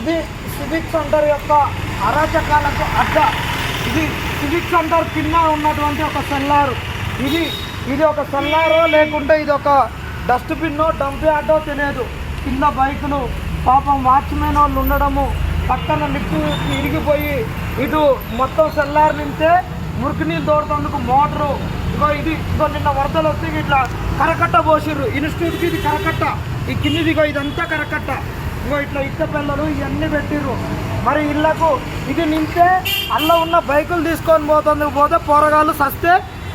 ఇది civic centre యొక్క అరాచకాలకు అడ్డ. ఇది సివిక్ సెంటర్ కింద ఉన్నటువంటి ఒక సెల్లారు. ఇది ఇది ఒక సెల్లారో లేకుంటే ఇది ఒక డస్ట్బిన్నో డంప్ యార్డో తెలియదు. కింద బైకులు. పాపం వాచ్మెన్ వాళ్ళు ఉండడము. పక్కన లిఫ్ట్ ఇరిగిపోయి ఇటు మొత్తం సెల్లార్ నింటే మురికి నీళ్ళు తోడుతందుకు మోటరు. ఇగో ఇది ఇగో నిన్న వరదలు వస్తే ఇట్లా కరకట్ట పోసిర్రు. ఇన్స్టిట్యూట్కి ఇది కరకట్ట. ఈ కిందిది ఇగో ఇదంతా కరకట్ట. ఇగో ఇట్లా ఇట్ట పిల్లలు ఇవన్నీ పెట్టిర్రు. మరి ఇళ్ళకు ఇది నింపే అల్ల ఉన్న బైకులు తీసుకొని పోతుంది పోతే పోరగాళ్ళు సస్తే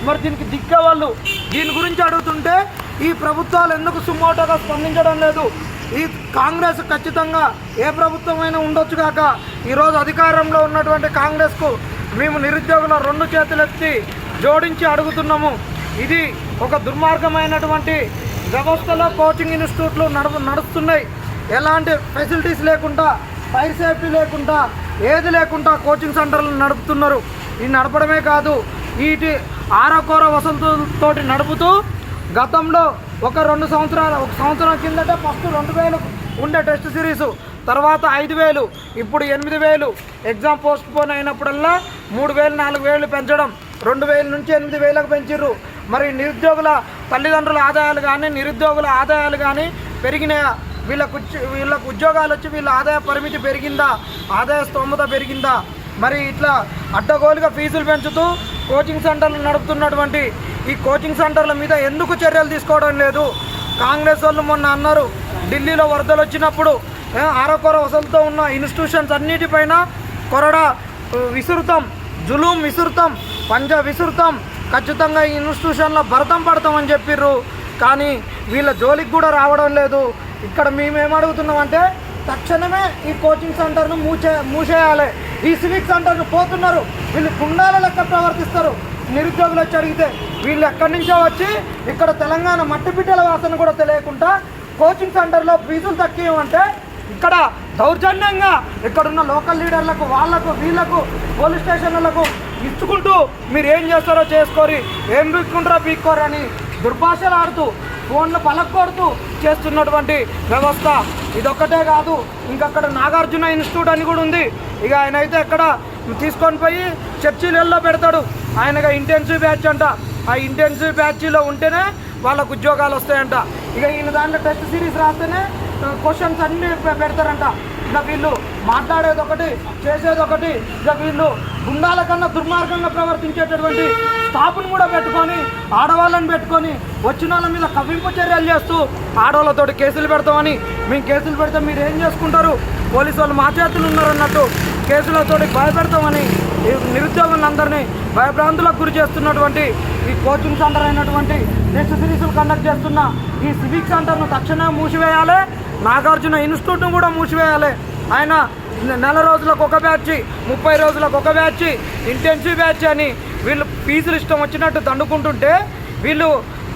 మరి దీనికి దిక్కే వాళ్ళు దీని గురించి అడుగుతుంటే ఈ ప్రభుత్వాలు ఎందుకు సుమోటోగా స్పందించడం లేదు? ఈ కాంగ్రెస్ ఖచ్చితంగా ఏ ప్రభుత్వమైనా ఉండొచ్చు కాక ఈరోజు అధికారంలో ఉన్నటువంటి కాంగ్రెస్కు మేము నిరుద్యోగుల రెండు చేతులెత్తి జోడించి అడుగుతున్నాము. ఇది ఒక దుర్మార్గమైనటువంటి వ్యవస్థలో కోచింగ్ ఇన్స్టిట్యూట్లు నడుపు నడుస్తున్నాయి. ఎలాంటి ఫెసిలిటీస్ లేకుండా ఫైర్ సేఫ్టీ లేకుండా ఏది లేకుండా కోచింగ్ సెంటర్లు నడుపుతున్నారు. ఇది నడపడమే కాదు వీటి ఆరకోర వసంతులతోటి నడుపుతూ గతంలో ఒక రెండు సంవత్సరాల ఒక సంవత్సరం కిందట ఫస్ట్ రెండు వేలు ఉండే టెస్ట్ సిరీస్ తర్వాత ఐదు వేలు ఇప్పుడు ఎనిమిది వేలు. ఎగ్జామ్ పోస్ట్ పోన్ అయినప్పుడల్లా మూడు వేలు నాలుగు వేలు పెంచడం రెండు వేల నుంచి ఎనిమిది వేలకు పెంచిర్రు. మరి నిరుద్యోగుల తల్లిదండ్రుల ఆదాయాలు కానీ నిరుద్యోగుల ఆదాయాలు కానీ పెరిగినాయా? వీళ్ళకు వీళ్ళకు ఉద్యోగాలు వచ్చి వీళ్ళ ఆదాయ పరిమితి పెరిగిందా? ఆదాయ స్తోమత పెరిగిందా? మరి ఇట్లా అడ్డగోలుగా ఫీజులు పెంచుతూ కోచింగ్ సెంటర్లు నడుపుతున్నటువంటి ఈ కోచింగ్ సెంటర్ల మీద ఎందుకు చర్యలు తీసుకోవడం లేదు? కాంగ్రెస్ వాళ్ళు మొన్న అన్నారు ఢిల్లీలో వరదలు వచ్చినప్పుడు ఆరకొర వసలతో ఉన్న ఇన్స్టిట్యూషన్స్ అన్నిటిపైన కొరడా విసృతం విసురుతాం జులుం విసురుతాం పంజ విసురుతాం ఖచ్చితంగా ఈ ఇన్స్టిట్యూషన్లో భరతం పడతామని చెప్పిర్రు. కానీ వీళ్ళ జోలికి కూడా రావడం లేదు. ఇక్కడ మేము అంటే తక్షణమే ఈ కోచింగ్ సెంటర్ను మూసే మూసేయాలి. ఈ సివిక్ సెంటర్ను పోతున్నారు. వీళ్ళు గుండాల లెక్క ప్రవర్తిస్తారు. నిరుద్యోగులు వచ్చి అడిగితే వీళ్ళు ఎక్కడి నుంచో వచ్చి ఇక్కడ తెలంగాణ మట్టిపిట్టల వాసన కూడా తెలియకుండా కోచింగ్ సెంటర్లో ఫీజులు తక్కువంటే ఇక్కడ దౌర్జన్యంగా ఇక్కడున్న లోకల్ లీడర్లకు వాళ్ళకు వీళ్ళకు పోలీస్ స్టేషన్లకు ఇచ్చుకుంటూ మీరు ఏం చేస్తారో చేసుకోరి. ఏం పీక్కుంటారో పీక్కోరని దుర్భాషలు ఆడుతూ ఫోన్లు పలకొడుతూ చేస్తున్నటువంటి వ్యవస్థ. ఇదొక్కటే కాదు ఇంకక్కడ నాగార్జున ఇన్స్టిట్యూట్ అని కూడా ఉంది. ఇక ఆయన అయితే ఎక్కడ తీసుకొని పోయి చర్చిలలో పెడతాడు. ఆయనగా ఇంటెన్సివ్ బ్యాచ్ అంట. ఆ ఇంటెన్సివ్ బ్యాచ్లో ఉంటేనే వాళ్ళకు ఉద్యోగాలు వస్తాయంట. ఇక ఈయన దాంట్లో టెస్ట్ సిరీస్ రాస్తేనే క్వశ్చన్స్ అన్నీ పెడతారంట. ఇక వీళ్ళు మాట్లాడేది ఒకటి చేసేది ఒకటి ఇక వీళ్ళు గుండాల కన్నా దుర్మార్గంగా ప్రవర్తించేటటువంటి స్టాఫ్ను కూడా పెట్టుకొని ఆడవాళ్ళని పెట్టుకొని వచ్చిన వాళ్ళ మీద కవింపు చర్యలు చేస్తూ ఆడవాళ్ళతో కేసులు పెడతామని మేము కేసులు పెడితే మీరు ఏం చేసుకుంటారు? పోలీసు వాళ్ళు మా చేతులు ఉన్నారన్నట్టు కేసులతోటి భయపెడతామని ఈ నిరుద్యోగులందరినీ భయభ్రాంతులకు గురి చేస్తున్నటువంటి ఈ కోచింగ్ సెంటర్ అయినటువంటి టెస్ట్ సిరీస్లు కండక్ట్ చేస్తున్న ఈ సివిక్ సెంటర్ను తక్షణమే మూసివేయాలి. నాగార్జున ఇన్స్టిట్యూట్ను కూడా మూసివేయాలి. ఆయన నెల రోజులకు ఒక బ్యాచ్ ముప్పై రోజులకు ఒక బ్యాచ్ ఇంటెన్సివ్ బ్యాచ్ అని వీళ్ళు ఫీజులు ఇష్టం వచ్చినట్టు దండుకుంటుంటే వీళ్ళు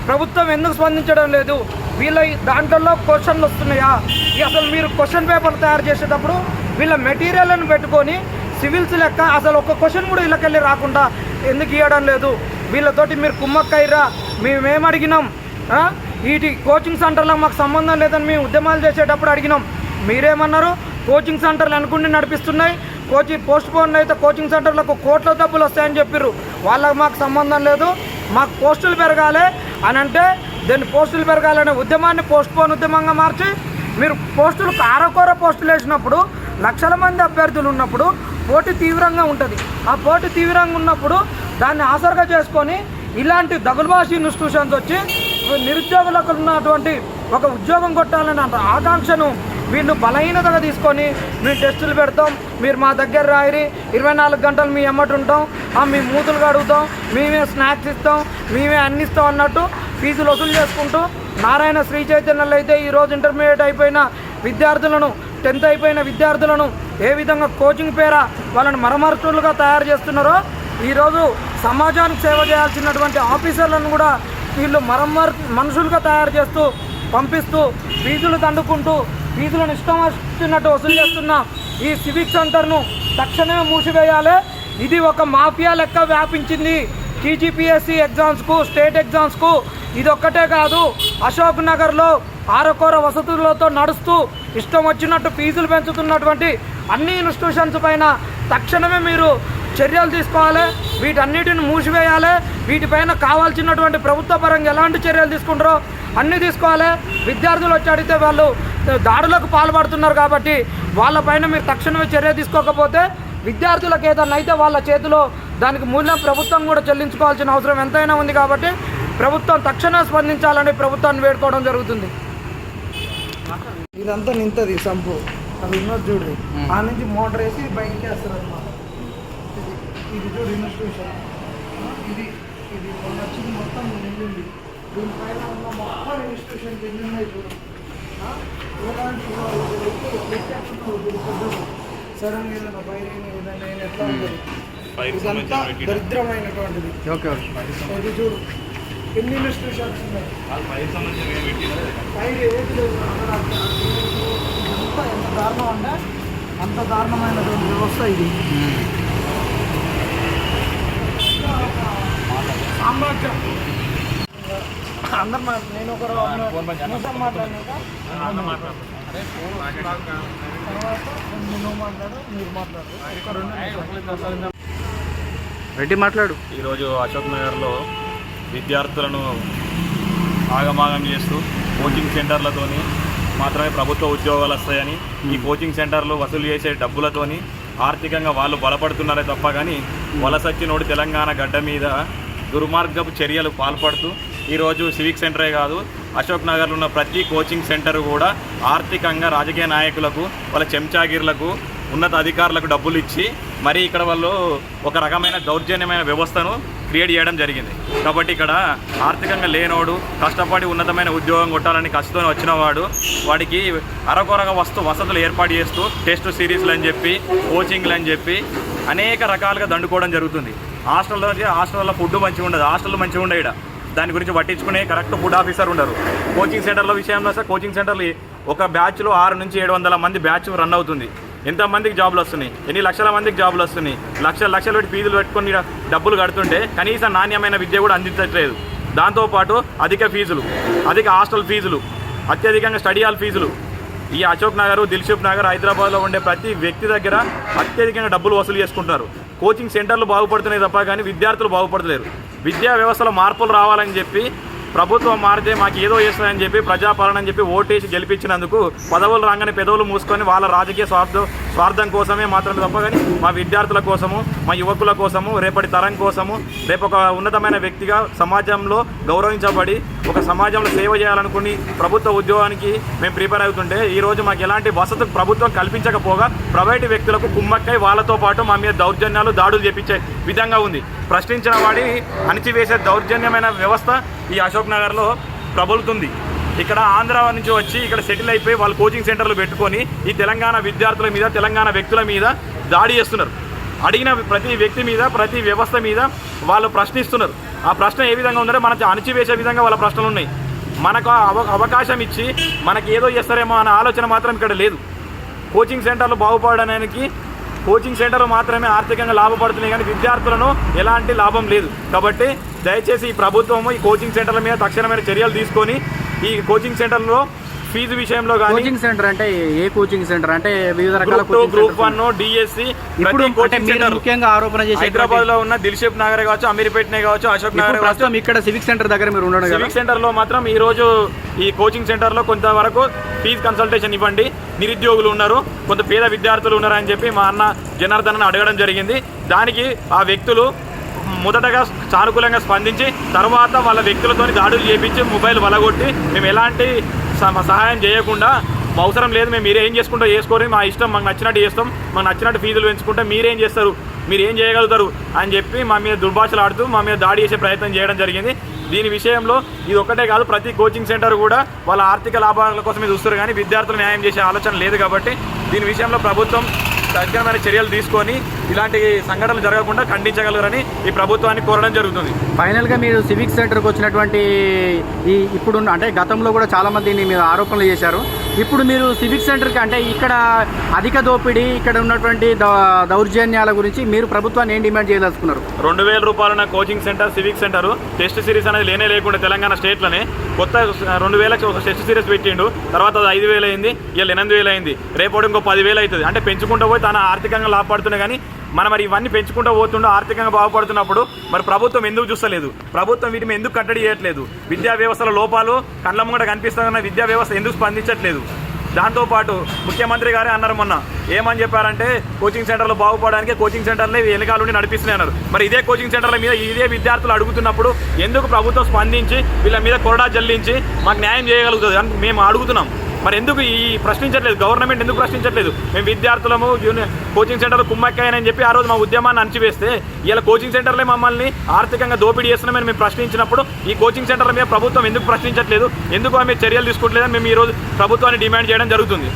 ప్రభుత్వం ఎందుకు స్పందించడం లేదు? వీళ్ళ దాంట్లో క్వశ్చన్లు వస్తున్నాయా? ఇక అసలు మీరు క్వశ్చన్ పేపర్ తయారు చేసేటప్పుడు వీళ్ళ మెటీరియల్ని పెట్టుకొని సివిల్స్ లెక్క అసలు ఒక క్వశ్చన్ కూడా వీళ్ళకెళ్ళి రాకుండా ఎందుకు ఇవ్వడం లేదు? వీళ్ళతోటి మీరు కుమ్మక్కయ్యరా? మేమేం అడిగినాం? వీటి కోచింగ్ సెంటర్లో మాకు సంబంధం లేదని మేము ఉద్యమాలు చేసేటప్పుడు అడిగినాం. మీరేమన్నారు? కోచింగ్ సెంటర్లు అనుకుంటే నడిపిస్తున్నాయి. కోచింగ్ పోస్ట్ పోన్ అయితే కోచింగ్ సెంటర్లకు కోట్ల డబ్బులు వస్తాయని చెప్పారు వాళ్ళకు మాకు సంబంధం లేదు. మాకు పోస్టులు పెరగాలి అని అంటే దీన్ని పోస్టులు పెరగాలనే ఉద్యమాన్ని పోస్ట్ పోన్ ఉద్యమంగా మార్చి మీరు పోస్టులు కారకోర పోస్టులు వేసినప్పుడు లక్షల మంది అభ్యర్థులు ఉన్నప్పుడు పోటీ తీవ్రంగా ఉంటుంది. ఆ పోటీ తీవ్రంగా ఉన్నప్పుడు దాన్ని ఆసరగా చేసుకొని ఇలాంటి దగులుబాసి ఇన్స్టిట్యూషన్స్ వచ్చి నిరుద్యోగులకు ఉన్నటువంటి ఒక ఉద్యోగం కొట్టాలనే ఆకాంక్షను వీళ్ళు బలహీనతగా తీసుకొని మేము టెస్టులు పెడతాం మీరు మా దగ్గర రాయిరి ఇరవై నాలుగు గంటలు మీ ఎమ్మటి ఉంటాం ఆ, మీ మూతులు కడుగుతాం మేమే స్నాక్స్ ఇస్తాం మేమే అన్ని ఇస్తాం అన్నట్టు ఫీజులు వసూలు చేసుకుంటూ నారాయణ శ్రీ చైతన్యలు అయితే ఈరోజు ఇంటర్మీడియట్ అయిపోయిన విద్యార్థులను టెన్త్ అయిపోయిన విద్యార్థులను ఏ విధంగా కోచింగ్ పేర వాళ్ళని మరమరుతులుగా తయారు చేస్తున్నారో ఈరోజు సమాజానికి సేవ చేయాల్సినటువంటి ఆఫీసర్లను కూడా వీళ్ళు మరమ్మర్ మనుషులుగా తయారు చేస్తూ పంపిస్తూ ఫీజులు దండుకుంటూ ఫీజులను ఇష్టం వచ్చినట్టు వసూలు చేస్తున్న ఈ సివిక్ సెంటర్ను తక్షణమే మూసివేయాలి. ఇది ఒక మాఫియా లెక్క వ్యాపించింది. టీజీపీఎస్సీ ఎగ్జామ్స్కు స్టేట్ ఎగ్జామ్స్కు ఇది ఒక్కటే కాదు. అశోక్ నగర్లో ఆరకోర వసతులతో నడుస్తూ ఇష్టం వచ్చినట్టు ఫీజులు పెంచుతున్నటువంటి అన్ని ఇన్స్టిట్యూషన్స్ పైన తక్షణమే మీరు చర్యలు తీసుకోవాలి. వీటన్నిటిని మూసివేయాలి. వీటిపైన కావాల్సినటువంటి ప్రభుత్వ పరంగా ఎలాంటి చర్యలు తీసుకుంటారో అన్నీ తీసుకోవాలి. విద్యార్థులు వచ్చి అడిగితే వాళ్ళు దాడులకు పాల్పడుతున్నారు కాబట్టి వాళ్ళపైన మీరు తక్షణమే చర్య తీసుకోకపోతే విద్యార్థులకు ఏదన్నా అయితే వాళ్ళ చేతిలో దానికి మూల్యం ప్రభుత్వం కూడా చెల్లించుకోవాల్సిన అవసరం ఎంతైనా ఉంది కాబట్టి ప్రభుత్వం తక్షణమే స్పందించాలని ప్రభుత్వాన్ని వేడుకోవడం జరుగుతుంది. ఇదంతా నింతది సంపు. అది ఉన్నది చూడు. ఆ నుంచి మోటార్ వేసి బయటికి వేస్తారు అనమాట ఇది చూడు ఇది ఇది మొన్న వచ్చింది మొత్తం నిండింది. దీనిపైన ఉన్న మొత్తం ఇన్స్టిట్యూషన్ ఎన్ని ఉన్నాయి చూడు. ఏదైనా అయినా ఎట్లా ఉంటుంది ఇదంతా దరిద్రమైనటువంటిది. Okay okay. ఇది చూడు ఎన్ని ఉన్నాయి? ఏది లేదు అంతా ఎంత దారుణం అంటే అంత దారుణమైనటువంటి వ్యవస్థ ఇది సామ్రాజ్యం అందరు మా- నేను ఒకరు నిమిషం మాట్లాడినాక తర్వాత నువ్వు మాట్లాడు మీరు మాట్లాడు. ఒక రెండు నిమిషాలు. రెడ్డి మాట్లాడు. ఈరోజు అశోక్ నగర్లో విద్యార్థులను ఆగమాగం చేస్తూ కోచింగ్ సెంటర్లతోని మాత్రమే ప్రభుత్వ ఉద్యోగాలు వస్తాయని ఈ కోచింగ్ సెంటర్లు వసూలు చేసే డబ్బులతోని ఆర్థికంగా వాళ్ళు బలపడుతున్నారే తప్ప కానీ వలసచ్చినోడు తెలంగాణ గడ్డ మీద దుర్మార్గపు చర్యలు పాల్పడుతూ ఈరోజు సివిక్ సెంటరే కాదు అశోక్ నగర్లో ఉన్న ప్రతి కోచింగ్ సెంటర్ కూడా ఆర్థికంగా రాజకీయ నాయకులకు వాళ్ళ చెంచాగిర్లకు ఉన్నత అధికారులకు డబ్బులు ఇచ్చి మరి ఇక్కడ వాళ్ళు ఒక రకమైన దౌర్జన్యమైన వ్యవస్థను క్రియేట్ చేయడం జరిగింది. కాబట్టి ఇక్కడ ఆర్థికంగా లేనోడు కష్టపడి ఉన్నతమైన ఉద్యోగం కొట్టాలని కష్టతో వచ్చిన వాడు వాడికి అరకొరగా వస్తు వసతులు ఏర్పాటు చేస్తూ టెస్ట్ సిరీస్లు అని చెప్పి కోచింగ్లు అని చెప్పి అనేక రకాలుగా దండుకోవడం జరుగుతుంది. హాస్టల్లో హాస్టల్లో ఫుడ్ మంచిగా ఉండదు హాస్టల్ మంచిగా ఉండే ఇక్కడ దాని గురించి పట్టించుకునే కరెక్ట్ ఫుడ్ ఆఫీసర్ ఉండరు. కోచింగ్ సెంటర్ల విషయంలో సార్ కోచింగ్ సెంటర్లు ఒక బ్యాచ్లో ఆరు నుంచి ఏడు వందల మంది బ్యాచ్ రన్ అవుతుంది. ఎంతమందికి జాబులు వస్తున్నాయి? ఎన్ని లక్షల మందికి జాబులు వస్తున్నాయి? లక్షల లక్షలు పెట్టి ఫీజులు పెట్టుకొని డబ్బులు కడుతుంటే కనీసం నాణ్యమైన విద్య కూడా అందించట్లేదు. దాంతోపాటు అధిక ఫీజులు అధిక హాస్టల్ ఫీజులు అత్యధికంగా స్టడీ హాల్ ఫీజులు. ఈ అశోక్ నగర్ దిల్షుక్ నగర్ హైదరాబాద్లో ఉండే ప్రతి వ్యక్తి దగ్గర అత్యధికంగా డబ్బులు వసూలు చేసుకుంటున్నారు. కోచింగ్ సెంటర్లు బాగుపడుతున్నాయి తప్ప కానీ విద్యార్థులు బాగుపడలేరు. విద్యా వ్యవస్థలో మార్పులు రావాలని చెప్పి ప్రభుత్వం మారితే మాకు ఏదో చేస్తుందని చెప్పి ప్రజాపాలన అని చెప్పి ఓటేసి గెలిపించినందుకు పదవులు రాగానే పెదవులు మూసుకొని వాళ్ళ రాజకీయ స్వార్థం స్వార్థం కోసమే మాత్రమే తప్ప కానీ మా విద్యార్థుల కోసము మా యువకుల కోసము రేపటి తరం కోసము రేపు ఒక ఉన్నతమైన వ్యక్తిగా సమాజంలో గౌరవించబడి ఒక సమాజంలో సేవ చేయాలనుకుని ప్రభుత్వ ఉద్యోగానికి మేము ప్రిపేర్ అవుతుంటే ఈరోజు మాకు ఎలాంటి వసతి ప్రభుత్వం కల్పించకపోగా ప్రైవేటు వ్యక్తులకు కుమ్మక్కై వాళ్ళతో పాటు మా మీద దౌర్జన్యాలు దాడులు చేపించే విధంగా ఉంది. ప్రశ్నించిన వాడిని అణిచివేసే దౌర్జన్యమైన వ్యవస్థ ఈ అశోక్ నగర్లో ప్రబలుతుంది. ఇక్కడ ఆంధ్ర నుంచి వచ్చి ఇక్కడ సెటిల్ అయిపోయి వాళ్ళు కోచింగ్ సెంటర్లు పెట్టుకొని ఈ తెలంగాణ విద్యార్థుల మీద తెలంగాణ వ్యక్తుల మీద దాడి చేస్తున్నారు. అడిగిన ప్రతి వ్యక్తి మీద ప్రతి వ్యవస్థ మీద వాళ్ళు ప్రశ్నిస్తున్నారు. ఆ ప్రశ్న ఏ విధంగా ఉందంటే మనకు అణిచివేసే విధంగా వాళ్ళ ప్రశ్నలు ఉన్నాయి. మనకు ఆ అవ అవకాశం ఇచ్చి మనకి ఏదో చేస్తారేమో అనే ఆలోచన మాత్రం ఇక్కడ లేదు. కోచింగ్ సెంటర్లు బాగుపడడానికి కోచింగ్ సెంటర్లు మాత్రమే ఆర్థికంగా లాభపడుతున్నాయి కానీ విద్యార్థులను ఎలాంటి లాభం లేదు. కాబట్టి దయచేసి ఈ ప్రభుత్వము ఈ కోచింగ్ సెంటర్ల మీద తక్షణమైన చర్యలు తీసుకొని ఈ కోచింగ్ సెంటర్లో ఫీజు విషయంలో కానీ కోచింగ్ సెంటర్ అంటే ఏ కోచింగ్ సెంటర్ అంటే వివిధ రకాల గ్రూప్ వన్ డిఎస్సి ఇప్పుడు ముఖ్యంగా ఆరోపణ చేసే హైదరాబాద్లో ఉన్న దిల్షేప్ నగర్ కావచ్చు అమీర్పేటనే కావచ్చు అశోక్ నగర్ ప్రస్తుతం ఇక్కడ సివిక్ సెంటర్ దగ్గర మీరు ఉండడం సివిక్ సెంటర్లో మాత్రం ఈ రోజు ఈ కోచింగ్ సెంటర్లో కొంతవరకు ఫీజు కన్సల్టేషన్ ఇవ్వండి. నిరుద్యోగులు ఉన్నారు కొంత పేద విద్యార్థులు ఉన్నారు అని చెప్పి మా అన్న జనార్దన్ అడగడం జరిగింది. దానికి ఆ వ్యక్తులు మొదటగా సానుకూలంగా స్పందించి తర్వాత వాళ్ళ వ్యక్తులతోని దాడులు చేపించి మొబైల్ వలగొట్టి మేము ఎలాంటి సహాయం చేయకుండా అవసరం లేదు మేము మీరు ఏం చేసుకుంటో చేసుకోరు మా ఇష్టం మాకు నచ్చినట్టు చేస్తాం మాకు నచ్చినట్టు ఫీజులు పెంచుకుంటే మీరేం చేస్తారు మీరు ఏం చేయగలుగుతారు అని చెప్పి మా మీద దుర్భాషలు ఆడుతూ మా మీద దాడి చేసే ప్రయత్నం చేయడం జరిగింది. దీని విషయంలో ఇది ఒక్కటే కాదు ప్రతి కోచింగ్ సెంటర్ కూడా వాళ్ళ ఆర్థిక లాభాల కోసమే చూస్తారు కానీ విద్యార్థులు న్యాయం చేసే ఆలోచన లేదు కాబట్టి దీని విషయంలో ప్రభుత్వం తగ్గమైన చర్యలు తీసుకొని ఇలాంటి సంఘటనలు జరగకుండా ఖండించగలరని ఈ ప్రభుత్వాన్ని కోరడం జరుగుతుంది. ఫైనల్గా మీరు సివిక్ సెంటర్కి వచ్చినటువంటి ఈ ఇప్పుడు అంటే గతంలో కూడా చాలా మందిని మీరు ఆరోపణలు చేశారు. ఇప్పుడు మీరు సివిక్ సెంటర్కి అంటే ఇక్కడ అధిక దోపిడీ ఇక్కడ ఉన్నటువంటి దౌర్జన్యాల గురించి మీరు ప్రభుత్వాన్ని ఏం డిమాండ్ చేయదలుచుకున్నారు? రెండు వేల రూపాయల coaching center civic center test series అనేది లేనే లేకుండా తెలంగాణ స్టేట్లోనే కొత్త రెండు వేలకి ఒక టెస్ట్ సిరీస్ పెట్టిండు. తర్వాత అది ఐదు వేలు అయింది ఇలా ఎనిమిది వేలు అయింది రేపు ఇంకో పదివేలు అవుతుంది అంటే పెంచుకుంటూ పోయి తన ఆర్థికంగా లాభపడుతున్నాయి కానీ మనం మరి ఇవన్నీ పెంచుకుంటూ పోతుండో ఆర్థికంగా బాగుపడుతున్నప్పుడు మరి ప్రభుత్వం ఎందుకు చూస్తలేదు? ప్రభుత్వం వీటిని ఎందుకు కట్టడి చేయట్లేదు? విద్యా వ్యవస్థలో లోపాలు కళ్ళ ముంగట కనిపిస్తున్న విద్యా వ్యవస్థ ఎందుకు స్పందించట్లేదు? దాంతోపాటు ముఖ్యమంత్రి గారే అన్నారు మొన్న ఏమని చెప్పారంటే కోచింగ్ సెంటర్లు బాగుపడడానికి కోచింగ్ సెంటర్లే వెనకాల నుండి నడిపిస్తున్నాయి అన్నారు. మరి ఇదే కోచింగ్ సెంటర్ల మీద ఇదే విద్యార్థులు అడుగుతున్నప్పుడు ఎందుకు ప్రభుత్వం స్పందించి వీళ్ళ మీద కొరడా జల్లించి మాకు న్యాయం చేయగలుగుతుంది అని మేము అడుగుతున్నాం. మరి ఎందుకు ఈ ప్రశ్నించట్లేదు? గవర్నమెంట్ ఎందుకు ప్రశ్నించట్లేదు? మేము విద్యార్థులము యూని కోచింగ్ సెంటర్ కుమ్మక్కాయనని చెప్పి ఆ రోజు మా ఉద్యమాన్ని అణచివేస్తే ఇలా కోచింగ్ సెంటర్లే మమ్మల్ని ఆర్థికంగా దోపిడీ చేస్తున్నామని మేము ప్రశ్నించినప్పుడు ఈ కోచింగ్ సెంటర్ల మీద ప్రభుత్వం ఎందుకు ప్రశ్నించట్లేదు? ఎందుకు ఆమె చర్యలు తీసుకోవట్లేదని మేము ఈ రోజు ప్రభుత్వాన్ని డిమాండ్ చేయడం జరుగుతుంది.